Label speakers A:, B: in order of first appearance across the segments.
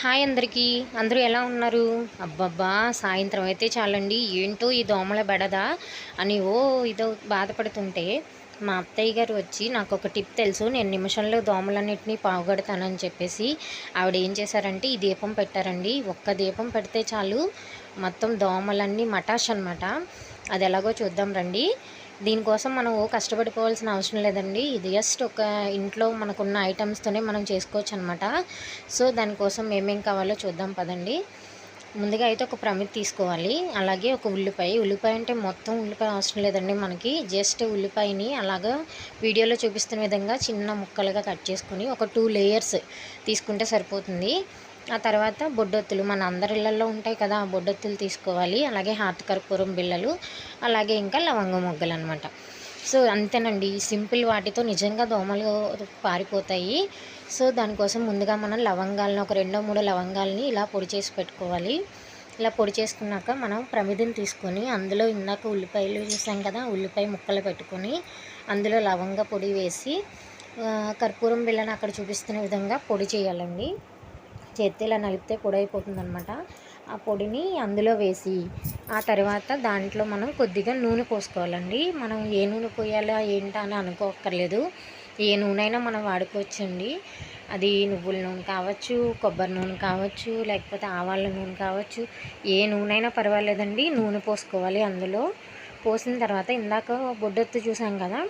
A: Hi అందరికీ. అందరూ ఎలా ఉన్నారు? అబ్బబ్బా సాయంత్రం అయితే చాలండి. ఏంటో ఈ దోమల బెడదా అని ఓ ఇదో బాధపడుతుంటే మా అత్తయ్య గారు వచ్చి నాకు ఒక టిప్ తెలుసు. నేను నిమిషంలో దోమలన్నింటినీ పావుగడతానని చెప్పేసి ఆవిడ ఏం చేశారంటే ఈ దీపం పెట్టారండి. ఒక్క దీపం పెడితే చాలు మొత్తం దోమలన్నీ మటాష్ అనమాట అది ఎలాగో చూద్దాం రండి. దీనికోసం మనం కష్టపడిపోవాల్సిన అవసరం లేదండి. ఇది జస్ట్ ఒక ఇంట్లో మనకున్న ఐటమ్స్తోనే మనం చేసుకోవచ్చు అనమాట సో దానికోసం ఏమేం కావాలో చూద్దాం పదండి. ముందుగా అయితే ఒక ప్రమిద్ తీసుకోవాలి. అలాగే ఒక ఉల్లిపాయ. ఉల్లిపాయ అంటే మొత్తం ఉల్లిపాయ అవసరం లేదండి మనకి. జస్ట్ ఉల్లిపాయని అలాగా వీడియోలో చూపిస్తున్న విధంగా చిన్న ముక్కలుగా కట్ చేసుకొని ఒక టూ లేయర్స్ తీసుకుంటే సరిపోతుంది. ఆ తర్వాత బొడ్డొత్తులు మన అందరి ఇళ్ళల్లో ఉంటాయి కదా ఆ బొడ్డొత్తులు తీసుకోవాలి. అలాగే హాత్ కర్పూరం బిళ్ళలు అలాగే ఇంకా లవంగ మొగ్గలు అనమాట సో అంతేనండి. సింపుల్ వాటితో నిజంగా దోమలు పారిపోతాయి. సో దానికోసం ముందుగా మనం లవంగాలను ఒక రెండో మూడో లవంగాలని ఇలా పొడి చేసి పెట్టుకోవాలి. ఇలా పొడి చేసుకున్నాక మనం ప్రమిదిని తీసుకొని అందులో ఇందాక ఉల్లిపాయలు చూసాం కదా ఉల్లిపాయ ముక్కలు పెట్టుకొని అందులో లవంగ పొడి వేసి కర్పూరం బిళ్ళను అక్కడ చూపిస్తున్న విధంగా పొడి చేయాలండి. చేత్తో ఇలా నలిపితే పొడి అయిపోతుంది అనమాట ఆ పొడిని అందులో వేసి ఆ తర్వాత దాంట్లో మనం కొద్దిగా నూనె పోసుకోవాలండి. మనం ఏ నూనె పోయాలా ఏంటా అని అనుకోక్కర్లేదు. ఏ నూనె అయినా మనం వాడుకోవచ్చండి. అది నువ్వుల నూనె కావచ్చు కొబ్బరి నూనె కావచ్చు లేకపోతే ఆవాల నూనె కావచ్చు ఏ నూనె అయినా పర్వాలేదండి. నూనె పోసుకోవాలి అందులో. పోసిన తర్వాత ఇందాక బొడ్డొత్తు చూసాం కదా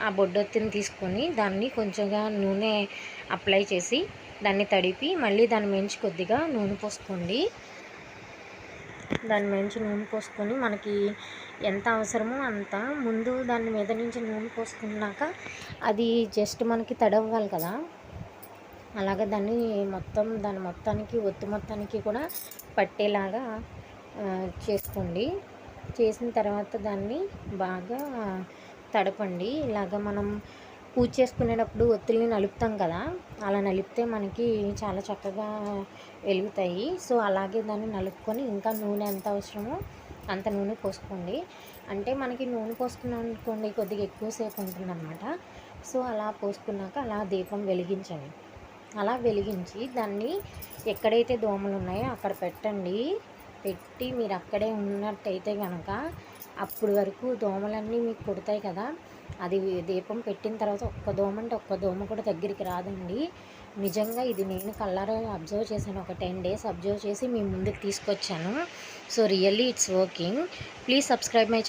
A: ఆ బొడ్డొత్తిని తీసుకొని దాన్ని కొంచెంగా నూనె అప్లై చేసి దాన్ని తడిపి మళ్ళీ దాని మించి కొద్దిగా నూనె పోసుకోండి. దాని మించి నూనె పోసుకొని మనకి ఎంత అవసరమో అంత ముందు దాని మీద నుంచి నూనె పోసుకున్నాక అది జస్ట్ మనకి తడవ్వాలి కదా. అలాగే దాన్ని మొత్తం దాని మొత్తానికి ఒత్తు మొత్తానికి కూడా పట్టేలాగా చేసుకోండి. చేసిన తర్వాత దాన్ని బాగా తడపండి. ఇలాగ మనం పూజ చేసుకునేటప్పుడు ఒత్తుల్ని నలుపుతాం కదా అలా నలిపితే మనకి చాలా చక్కగా వెలుగుతాయి. సో అలాగే దాన్ని నలుపుకొని ఇంకా నూనె ఎంత అవసరమో అంత నూనె పోసుకోండి. అంటే మనకి నూనె పోసుకున్నాం అనుకోండి కొద్దిగా ఎక్కువసేపు ఉంటుందన్నమాట. సో అలా పోసుకున్నాక అలా దీపం వెలిగించండి. అలా వెలిగించి దాన్ని ఎక్కడైతే దోమలు ఉన్నాయో అక్కడ పెట్టండి. పెట్టి మీరు అక్కడే ఉన్నట్టయితే కనుక అప్పుడు వరకు దోమలన్నీ మీకు కుడతాయి కదా. అది దీపం పెట్టిన తర్వాత ఒక్క దోమ అంటే ఒక్క దోమ కూడా దగ్గరికి రాదండి. నిజంగా ఇది నేను కలర్ అబ్జర్వ్ చేశాను. ఒక టెన్ డేస్ అబ్జర్వ్ చేసి మీ ముందుకు తీసుకొచ్చాను. So really it's working. Please subscribe my